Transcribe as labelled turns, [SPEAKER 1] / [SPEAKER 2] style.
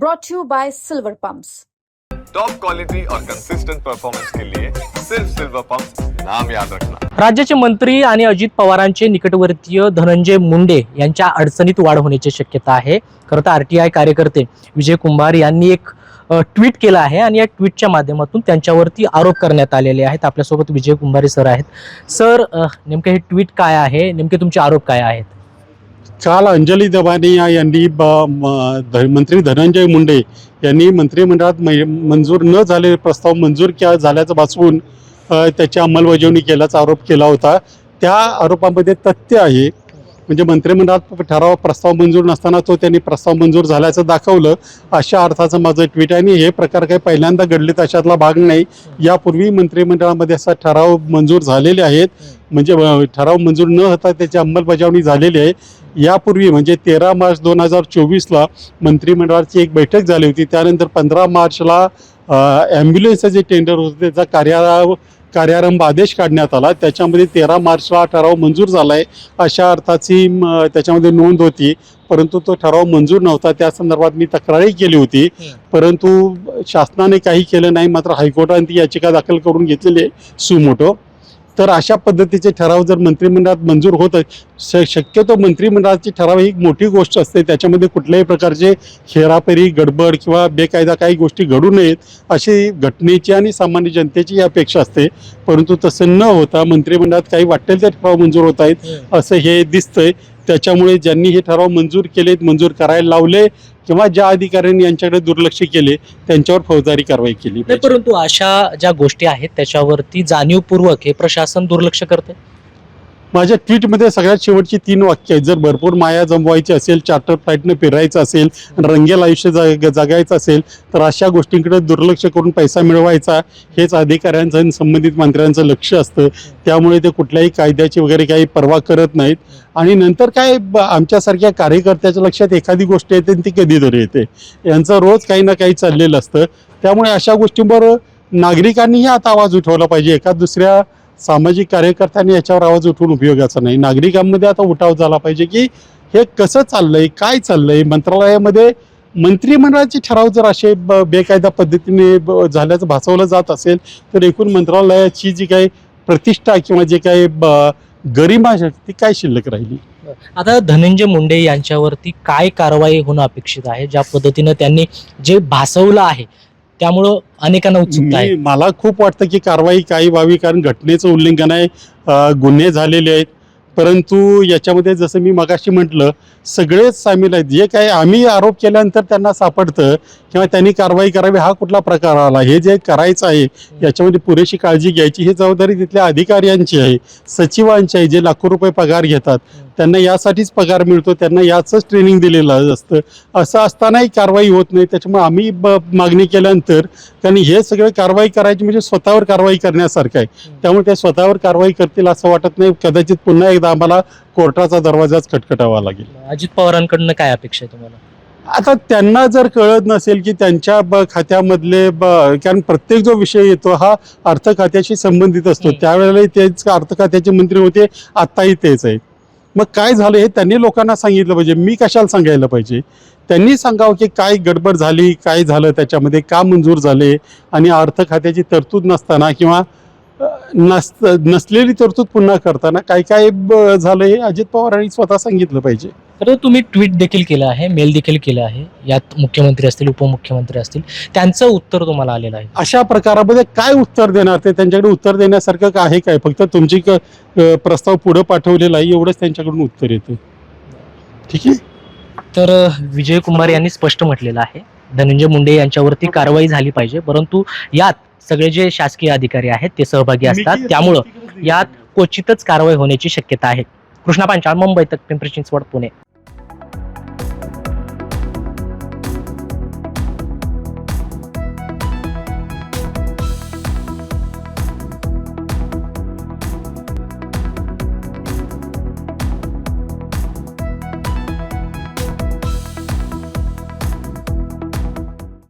[SPEAKER 1] brought to you by Silver Pumps.
[SPEAKER 2] Top quality और consistent performance के लिए सिर्फ सिल्वर पंप नाम याद रखना।
[SPEAKER 3] राज्याचे मंत्री आणि अजित पवारांचे निकटवर्तीय धनंजय मुंडे यांच्या अडचणीत वाढ होण्याची शक्यता आहे. खरं तर आर टी आय कार्यकर्ते विजय कुंभार यांनी एक ट्विट केलं आहे आणि या ट्विटच्या माध्यमातून त्यांच्यावरती आरोप करण्यात आलेले आहेत. आपल्यासोबत विजय कुंभारे सर आहेत. सर नेमकं हे ट्विट काय आहे? नेमके तुमचे आरोप काय आहेत?
[SPEAKER 4] काल अंजली दबानिया यांनी ब- म- ध- मंत्री धनंजय मुंडे यांनी मंत्रिमंडळात मंजूर न झालेले प्रस्ताव मंजूर क्या झाल्याचं भासवून त्याची अंमलबजावणी केल्याचा आरोप केला होता. त्या आरोपामध्ये तथ्य आहे म्हणजे मंत्रिमंडळात ठराव प्रस्ताव मंजूर नसताना तो त्यांनी प्रस्ताव मंजूर झाल्याचं दाखवलं. अशा अर्थाचं माझं ट्विट आहे आणि हे प्रकार काही पहिल्यांदा घडलेत अशातला भाग नाही. यापूर्वी मंत्रिमंडळामध्ये असा ठराव मंजूर झालेले आहेत. म्हणजे ठराव मंजूर न होता त्याची अंमलबजावणी झालेली आहे. यापूर्वी म्हणजे तेरा मार्च दोन हजार चोवीसला मंत्रिमंडळाची एक बैठक झाली होती. त्यानंतर पंधरा मार्चला ॲम्ब्युलन्सचं जे टेंडर होतं त्याचा कार्या कार्यारंभ आदेश काढण्यात आला. त्याच्यामध्ये तेरा मार्चला हा ठराव मंजूर झाला आहे अशा अर्थाची म, त्याच्यामध्ये नोंद होती. परंतु तो ठराव मंजूर नव्हता. त्या संदर्भात मी तक्रारही केली होती. परंतु शासनाने काही केलं नाही. मात्र हायकोर्टाने ती याचिका दाखल करून घेतलेली आहे. सुमोटो. तर अशा पद्धतीचे ठराव जर मंत्रिमंडळात मंजूर होत श शक्यतो मंत्रिमंडळाची ठराव ही एक मोठी गोष्ट असते. त्याच्यामध्ये कुठल्याही प्रकारचे हेराफेरी गडबड किंवा बेकायदा काही गोष्टी घडू नयेत अशी घटनेची आणि सामान्य जनतेची ही अपेक्षा असते. परंतु तसं न होता मंत्रिमंडळात काही वाटेल ते ठराव मंजूर होत आहेत असं हे दिसतंय. त्याच्यामुळे ज्यांनी हे ठराव मंजूर केलेत मंजूर करायला लावले किंवा ज्या अधिकाऱ्यांनी यांच्याकडे दुर्लक्ष केले त्यांच्यावर फौजदारी कारवाई केली
[SPEAKER 3] नाही. परंतु अशा ज्या गोष्टी आहेत त्याच्यावरती जाणीवपूर्वक हे प्रशासन दुर्लक्ष करते
[SPEAKER 4] माझ्या ट्विटमध्ये सगळ्यात शेवटची तीन वाक्य आहेत. जर भरपूर माया जमवायची असेल चार्टर फ्लाईटनं फिरायचं असेल रंगेल आयुष्य जग जगायचं असेल तर अशा गोष्टींकडे दुर्लक्ष करून पैसा मिळवायचा हेच अधिकाऱ्यांचं आणि संबंधित मंत्र्यांचं लक्ष असतं. त्यामुळे ते कुठल्याही कायद्याची वगैरे काही पर्वा करत नाहीत. आणि नंतर काय ब- आमच्यासारख्या कार्यकर्त्याच्या लक्षात एखादी गोष्ट येते आणि ती कधीतरी येते. यांचं रोज काही ना काही चाललेलं असतं. त्यामुळे अशा गोष्टींवर नागरिकांनीही आता आवाज उठवला पाहिजे. एका दुसऱ्या सामाजिक कार्यकर्त्यांनी याच्यावर आवाज उठवून उपयोगाचा नाही. नागरिकांमध्ये आता उठाव झाला पाहिजे की हे कसं चाललंय काय चाललंय? मंत्रालयामध्ये मंत्रिमंडळाचे ठराव जर असे ब- बेकायदा पद्धतीने ब- झाल्याचं भासवलं जात असेल तर एकूण मंत्रालयाची जी काही प्रतिष्ठा किंवा जे काही ब- गरिमा ती काय शिल्लक राहिली?
[SPEAKER 3] आता धनंजय मुंडे यांच्यावरती काय कारवाई होणं अपेक्षित आहे? ज्या पद्धतीनं त्यांनी जे भासवलं आहे त्यामुळं अनेकांना उत्सुकता आहे.
[SPEAKER 4] मी मला खूप वाटतं की कारवाई काही व्हावी कारण घटनेचं उल्लंघन आहे. अ, गुन्हे झालेले आहेत. परंतु याच्यामध्ये जसं मी मगाशी म्हटलं सगळेच सामील आहेत. जे काही आम्ही आरोप केल्यानंतर त्यांना सापडतं किंवा त्यांनी कारवाई करावी हा कुठला प्रकार आला? हे जे करायचं आहे याच्यामध्ये पुरेशी काळजी घ्यायची ही जबाबदारी तिथल्या अधिकाऱ्यांची आहे सचिवांची आहे जे लाखो रुपये पगार घेतात. त्यांना यासाठीच पगार मिळतो त्यांना याचंच ट्रेनिंग दिलेलं असतं. असं असतानाही कारवाई होत नाही. त्याच्यामुळे आम्ही ब मागणी केल्यानंतर त्यांनी हे सगळं कारवाई करायची म्हणजे स्वतःवर कारवाई करण्यासारखं आहे. त्यामुळे ते स्वतःवर कारवाई करतील असं वाटत नाही. कदाचित पुन्हा एकदा आम्हाला कोर्टाचा दरवाजाच खटखटावा लागेल.
[SPEAKER 3] अजित पवारांकडनं काय अपेक्षा आहे तुम्हाला?
[SPEAKER 4] आता त्यांना जर कळत नसेल की त्यांच्या ब खात्यामधले ब कारण प्रत्येक जो विषय येतो हा अर्थ खात्याशी संबंधित असतो.
[SPEAKER 3] हम्म.
[SPEAKER 4] त्यावेळेला तेच अर्थ खात्याचे मंत्री होते आत्ताही तेच आहेत. मग काय झालं हे त्यांनी लोकांना सांगितलं पाहिजे. मी कशाला सांगायला पाहिजे? त्यांनी सांगावं की काय गडबड झाली काय झालं त्याच्यामध्ये का मंजूर झाले? आणि अर्थ खात्याची तरतूद नसताना किंवा नस नसलेली तरतूद पुन्हा करताना काय काय झालं हे अजित पवारांनी स्वतः सांगितलं पाहिजे.
[SPEAKER 3] तर तुम्ही ट्विट देखील केलं आहे मेल देखील केलं आहे. यात मुख्यमंत्री असतील उपमुख्यमंत्री असतील त्यांचं उत्तर तुम्हाला आलेलं आहे.
[SPEAKER 4] अशा प्रकारामध्ये काय उत्तर देणार? ते त्यांच्याकडे उत्तर देण्यासारखं का आहे काय? फक्त तुमची प्रस्ताव पुढे पाठवलेला आहे एवढंच त्यांच्याकडून उत्तर येतं ठीक आहे?
[SPEAKER 3] तर विजय कुमार यांनी स्पष्ट म्हटलेलं आहे. धनंजय मुंडे यांच्यावरती कारवाई झाली पाहिजे परंतु यात सगळे जे शासकीय अधिकारी आहेत ते सहभागी असतात. त्यामुळं यात क्वचितच कारवाई होण्याची शक्यता आहे. कृष्णा पांचाळ मुंबई तक पिंपरी चिंचवड पुणे